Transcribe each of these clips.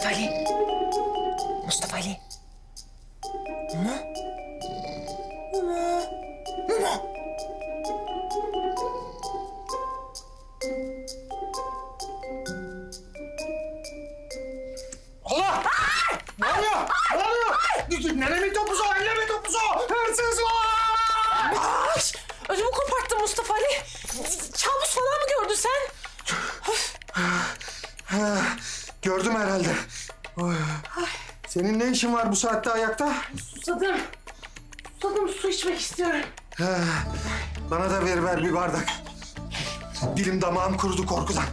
Mustafa Ali. Mustafa Ali. Mı? Mı? Mı? Allah! Ne oluyor? Ne oluyor? Neremin topuzu Senin ne işin var bu saatte ayakta? Susadım. Susadım su içmek istiyorum. Bana da ver ver bir bardak. Dilim damağım kurudu korkudan.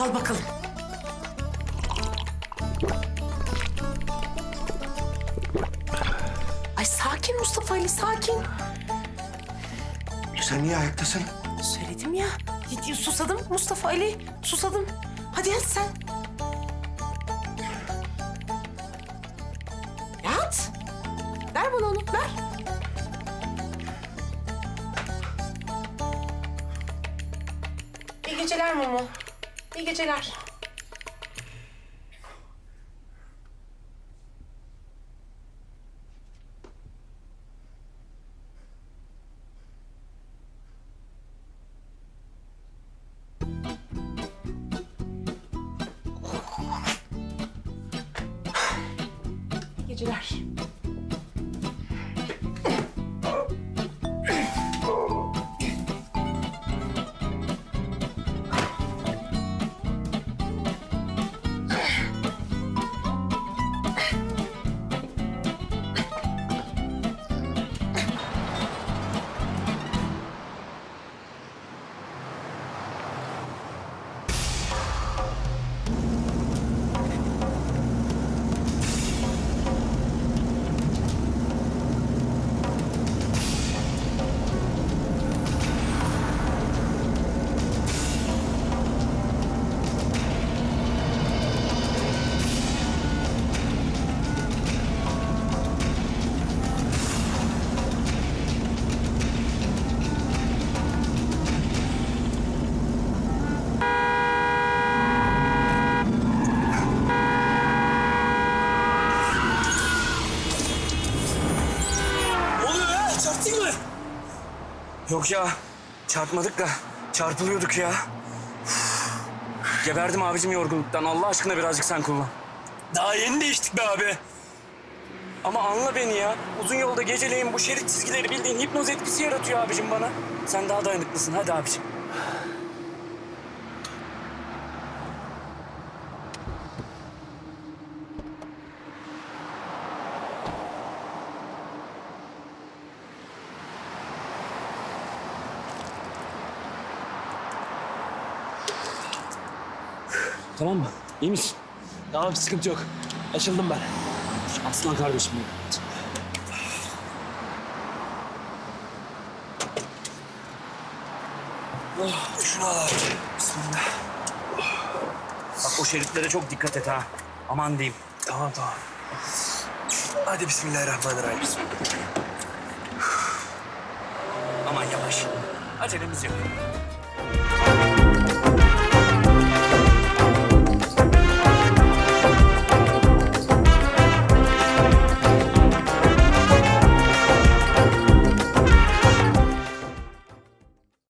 Al bakalım. Ay sakin Mustafa Ali sakin. Sen niye ayaktasın? Söyledim ya. Susadım Mustafa Ali. Susadım. Hadi yat sen. Yat. Ver bana onu ver. İyi geceler Mumu. İyi geceler. İyi Yok ya. Çarpmadık da çarpılıyorduk ya. Geberdim abicim yorgunluktan. Allah aşkına birazcık sen kullan. Daha yeni değiştik be abi. Ama anla beni ya. Uzun yolda geceleyin bu şerit çizgileri bildiğin hipnoz etkisi yaratıyor abicim bana. Sen daha dayanıklısın. Hadi abicim. Tamam mı? İyi misin? Tamam sıkıntı yok. Açıldım ben. Aslan kardeşim benim. Şunu al abi. Bismillah. Bak o şeritlere çok dikkat et ha. Aman diyeyim. Tamam tamam. Hadi bismillahirrahmanirrahim. Aman yavaş. Acelemiz yok.